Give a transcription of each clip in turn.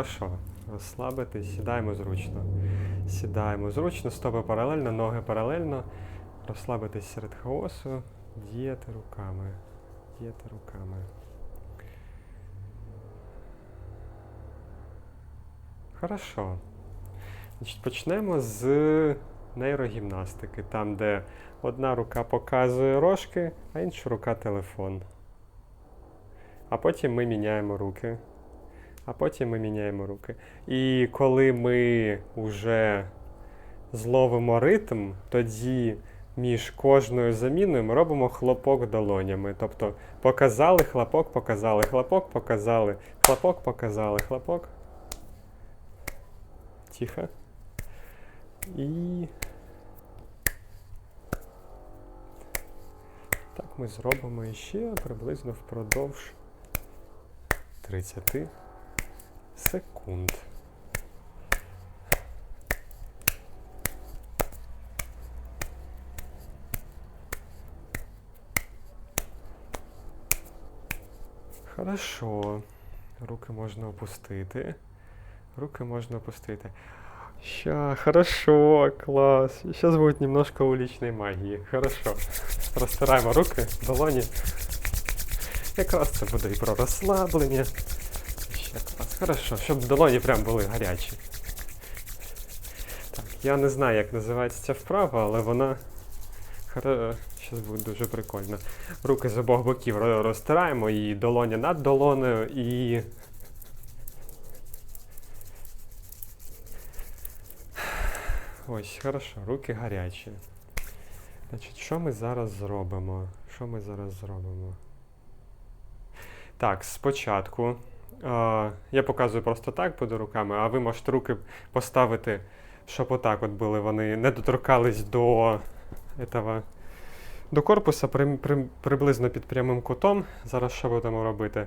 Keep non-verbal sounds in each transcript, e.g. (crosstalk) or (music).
Хорошо, розслабитись, сідаємо зручно. Сідаємо зручно, стопи паралельно, ноги паралельно. Розслабитись серед хаосу, діяти руками. Діяти руками. Хорошо. Значить, почнемо з нейрогімнастики, там, де одна рука показує рожки, а інша рука телефон. А потім ми міняємо руки. А потім ми міняємо руки. І коли ми вже зловимо ритм, тоді між кожною заміною ми робимо хлопок долонями. Тобто показали хлопок, показали хлопок, показали, хлопок, показали, хлопок. Тихо. І. Так ми зробимо іще приблизно впродовж 30 секунд. Хорошо. Руки можна опустити. Руки можна опустити. Ща, хорошо, класс. Сейчас будет немножко уличной магии. Хорошо. Розтираємо руки, долоні. Якраз це буде і про розслаблення. Клас. Хорошо, щоб долоні прям були гарячі. Так, я не знаю, як називається ця вправа, але вона. Зараз буде дуже прикольно. Руки з обох боків розтираємо і долоня над долонею, і. Ось, хорошо, руки гарячі. Значить, що ми зараз зробимо? Що ми зараз зробимо? Так, спочатку. Я показую просто так, буду руками, а ви можете руки поставити, щоб отак от були. Вони не доторкались до этого, до корпуса при, при, приблизно під прямим кутом. Зараз що будемо робити?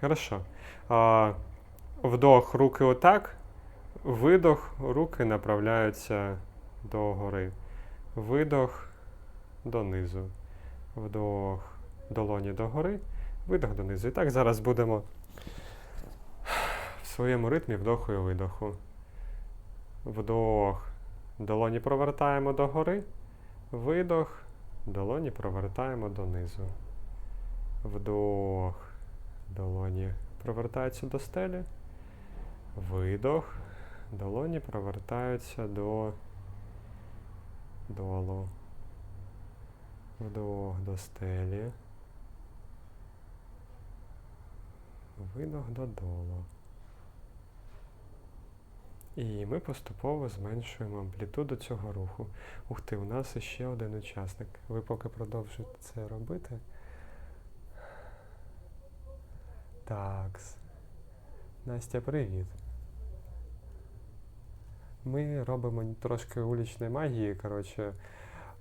Хорошо. А, вдох, руки отак. Видох, руки направляються догори. Видох донизу. Вдох, долоні догори, видох донизу. І так зараз будемо в своєму ритмі вдоху і видоху. Вдох, долоні провертаємо догори. Видох, долоні провертаємо донизу. Вдох, долоні провертаються до стелі. Видох, долоні провертаються до долу. Вдох до стелі. Видох додолу. І ми поступово зменшуємо амплітуду цього руху. Ух ти, у нас іще один учасник. Ви поки продовжуєте це робити. Такс. Настя, привіт. Ми робимо трошки улічної магії. Коротше,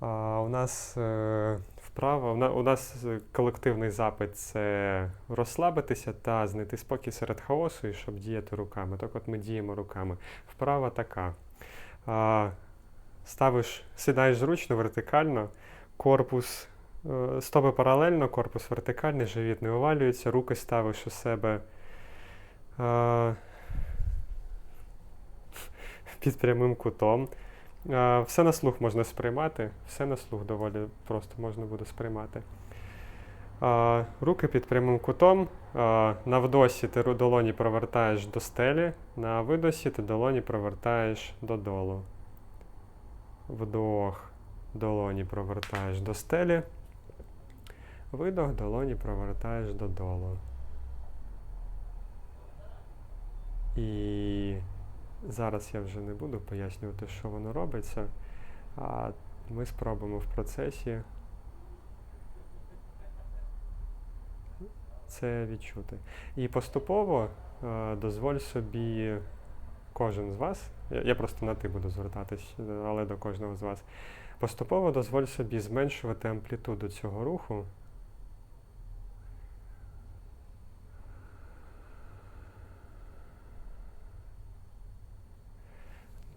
а, у нас е, вправа, у нас е, колективний запит це розслабитися та знайти спокій серед хаосу і щоб діяти руками. Так от ми діємо руками. Вправа така. Ставиш, сідаєш зручно, вертикально, корпус, е, стопи паралельно, корпус вертикальний, живіт не вивалюється, руки ставиш у себе. (laughs) під прямим кутом. Все на слух можна сприймати, все на слух доволі просто можна буде сприймати. Руки під прямим кутом. На вдосі ти долоні провертаєш до стелі, на видосі ти долоні провертаєш додолу. Вдох, долоні провертаєш до стелі. Видох, долоні провертаєш додолу. І Зараз я вже не буду пояснювати, що воно робиться, а ми спробуємо в процесі це відчути. І поступово е, дозволь собі кожен з вас, я, просто на ти буду звертатись, але до кожного з вас. Поступово дозволь собі зменшувати амплітуду цього руху.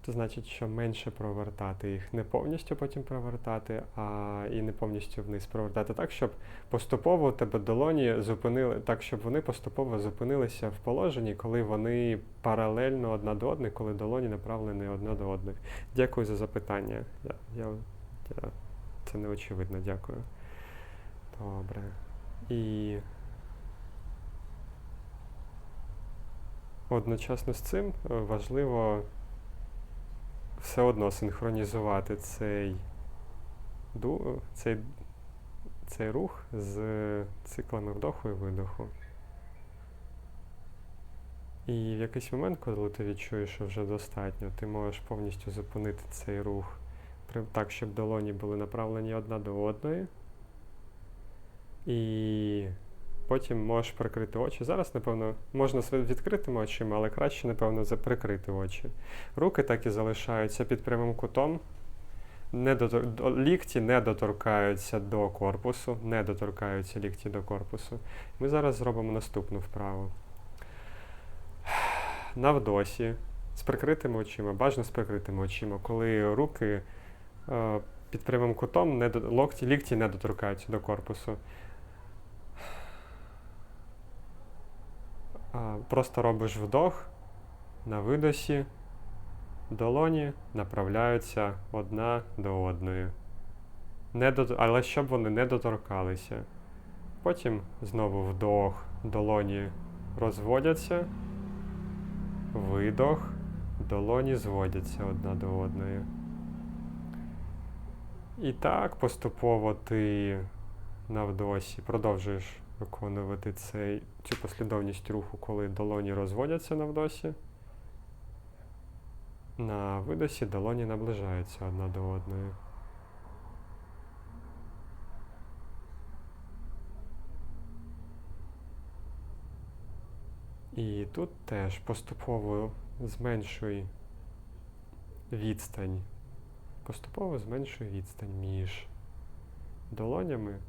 Це значить, що менше провертати їх, не повністю потім провертати, а і не повністю вниз провертати так, щоб поступово тебе долоні зупинили, так, щоб вони поступово зупинилися в положенні, коли вони паралельно одна до одної, коли долоні направлені одна до одної. Дякую за запитання. Я, я, я, це не очевидно, дякую. Добре. І одночасно з цим е, важливо все одно синхронізувати цей, цей, цей рух з циклами вдоху і видоху. І в якийсь момент, коли ти відчуєш, що вже достатньо, ти можеш повністю зупинити цей рух так, щоб долоні були направлені одна до одної. І потім можеш прикрити очі. Зараз, напевно, можна з відкритими очима, але краще, напевно, прикрити очі. Руки так і залишаються під прямим кутом. Не дотор... Лікті не доторкаються до корпусу, не доторкаються лікті до корпусу. Ми зараз зробимо наступну вправу. На вдосі, з прикритими очима, бажано з прикритими очима, коли руки е, під прямим кутом, не до... локті, лікті не доторкаються до корпусу. Просто робиш вдох, на видосі долоні направляються одна до одної. Не до... Але щоб вони не доторкалися. Потім знову вдох, долоні розводяться, видох, долоні зводяться одна до одної. І так поступово ти на вдосі продовжуєш виконувати цей, цю послідовність руху, коли долоні розводяться на вдосі. На видосі долоні наближаються одна до одної. І тут теж поступово зменшуй відстань. Поступово зменшуй відстань між долонями.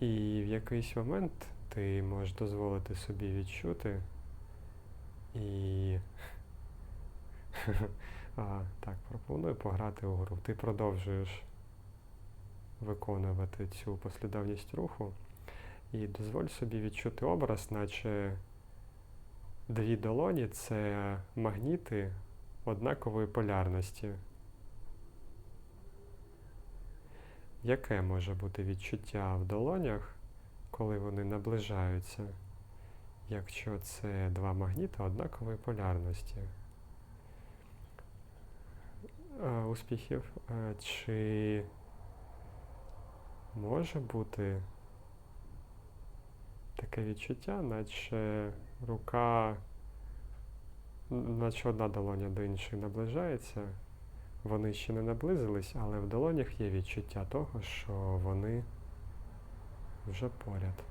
І в якийсь момент ти можеш дозволити собі відчути і (laughs) а, так, пропоную пограти у гру. Ти продовжуєш виконувати цю послідовність руху і дозволь собі відчути образ, наче дві долоні це магніти однакової полярності. Яке може бути відчуття в долонях, коли вони наближаються, якщо це два магніти однакової полярності? Успіхів. Чи може бути таке відчуття, наче рука, наче одна долоня до іншої наближається? Вони ще не наблизились, але в долонях є відчуття того, що вони вже поряд.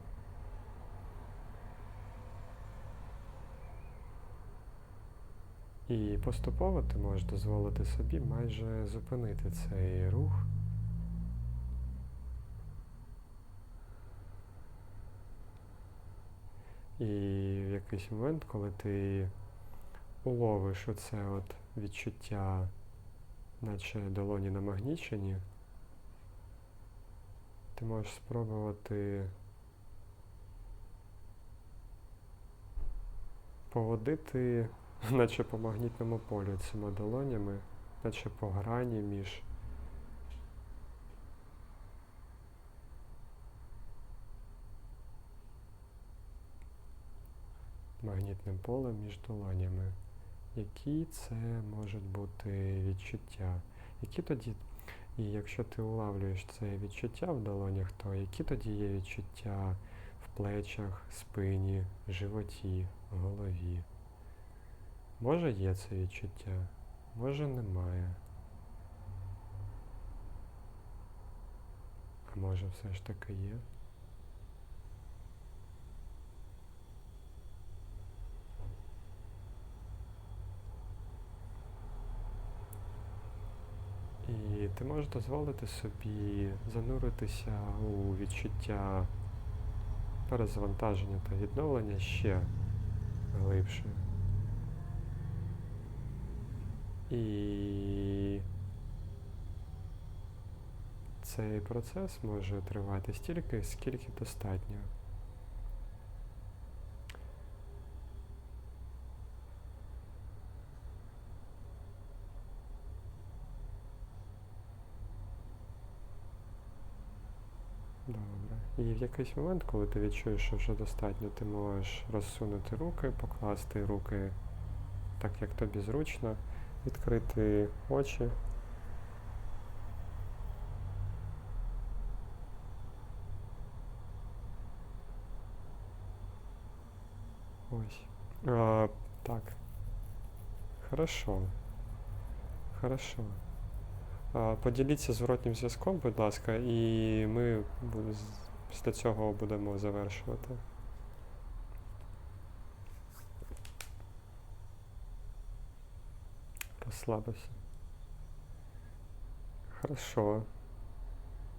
І поступово ти можеш дозволити собі майже зупинити цей рух. І в якийсь момент, коли ти уловиш оце от відчуття наче долоні намагнічені, ти можеш спробувати поводити, (laughs) наче по магнітному полю цими долонями, наче по грані між магнітним полем між долонями. Які це можуть бути відчуття? Які тоді, і якщо ти улавлюєш це відчуття в долонях, то які тоді є відчуття в плечах, спині, животі, голові? Може є це відчуття, може немає. А може все ж таки є? І ти можеш дозволити собі зануритися у відчуття перезавантаження та відновлення ще глибше. І цей процес може тривати стільки, скільки достатньо. Добре. І в якийсь момент, коли ти відчуєш, що вже достатньо, ти можеш розсунути руки, покласти руки так, як тобі зручно, відкрити очі. Ось. А, так. Хорошо. Хорошо. А, Поділіться зворотнім зв'язком, будь ласка, і ми після цього будемо завершувати. Розслабився. Хорошо.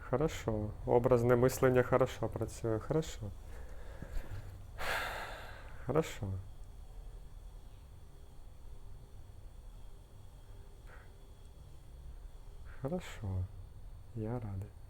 Хорошо. Образне мислення хорошо працює. Хорошо. Хорошо. Хорошо. Я радий.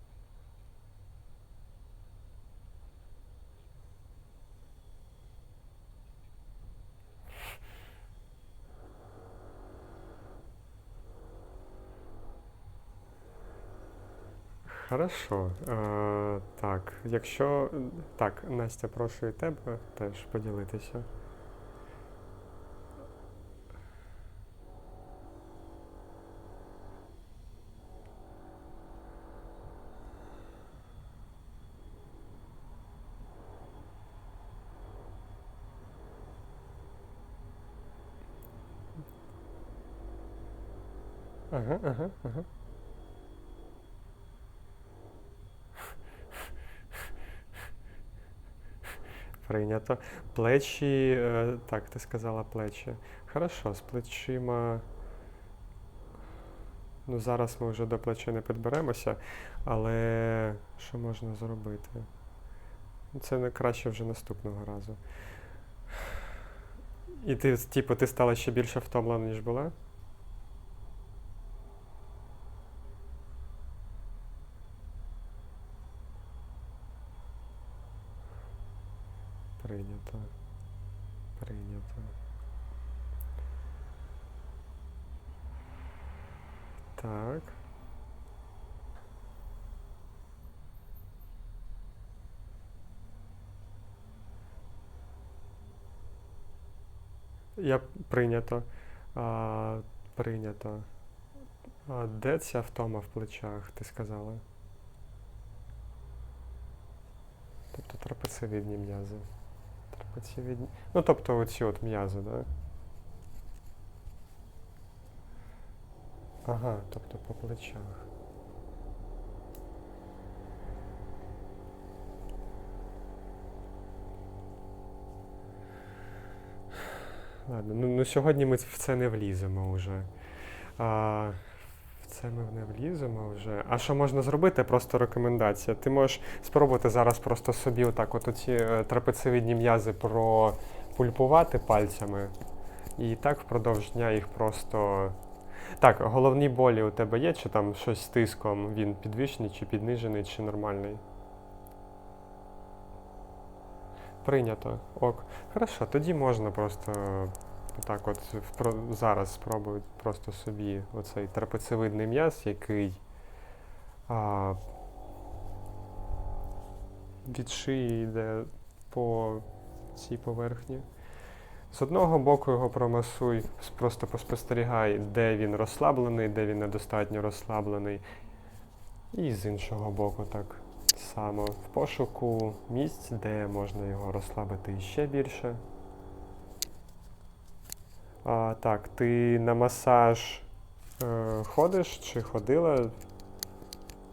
Хорошо. Е, так, якщо. Так, Настя, прошу і тебе теж поділитися. Ага, ага, ага. Прийнято. Плечі. е, Так, ти сказала плечі. Хорошо, з плечима. Ну, зараз ми вже до плечей не підберемося, але що можна зробити? Це не краще вже наступного разу. І ти, типу, ти стала ще більше втомлена, ніж була? Прийнято. Прийнято. Так. Я прийнято. А, прийнято. А де ця втома в плечах, ти сказала? Тобто трапециевидні м'язи. Трапециевидні. Ну, тобто оці от м'язи, да? Ага, тобто по плечах. Ладно, ну, ну сьогодні ми в це не вліземо вже. А, в це ми не вліземо вже. А що можна зробити? Просто рекомендація. Ти можеш спробувати зараз просто собі отак от оці е, трапециевидні м'язи пропульпувати пальцями. І так впродовж дня їх просто. Так, головні болі у тебе є, чи там щось з тиском, він підвищений, чи піднижений, чи нормальний? Прийнято. Ок. Хорошо, тоді можна просто так от зараз спробуй просто собі оцей трапециевидний м'яз, який а, від шиї йде по цій поверхні. З одного боку його промасуй, просто поспостерігай, де він розслаблений, де він недостатньо розслаблений. І з іншого боку так само в пошуку місць, де можна його розслабити ще більше. А, так, ти на масаж е, ходиш чи ходила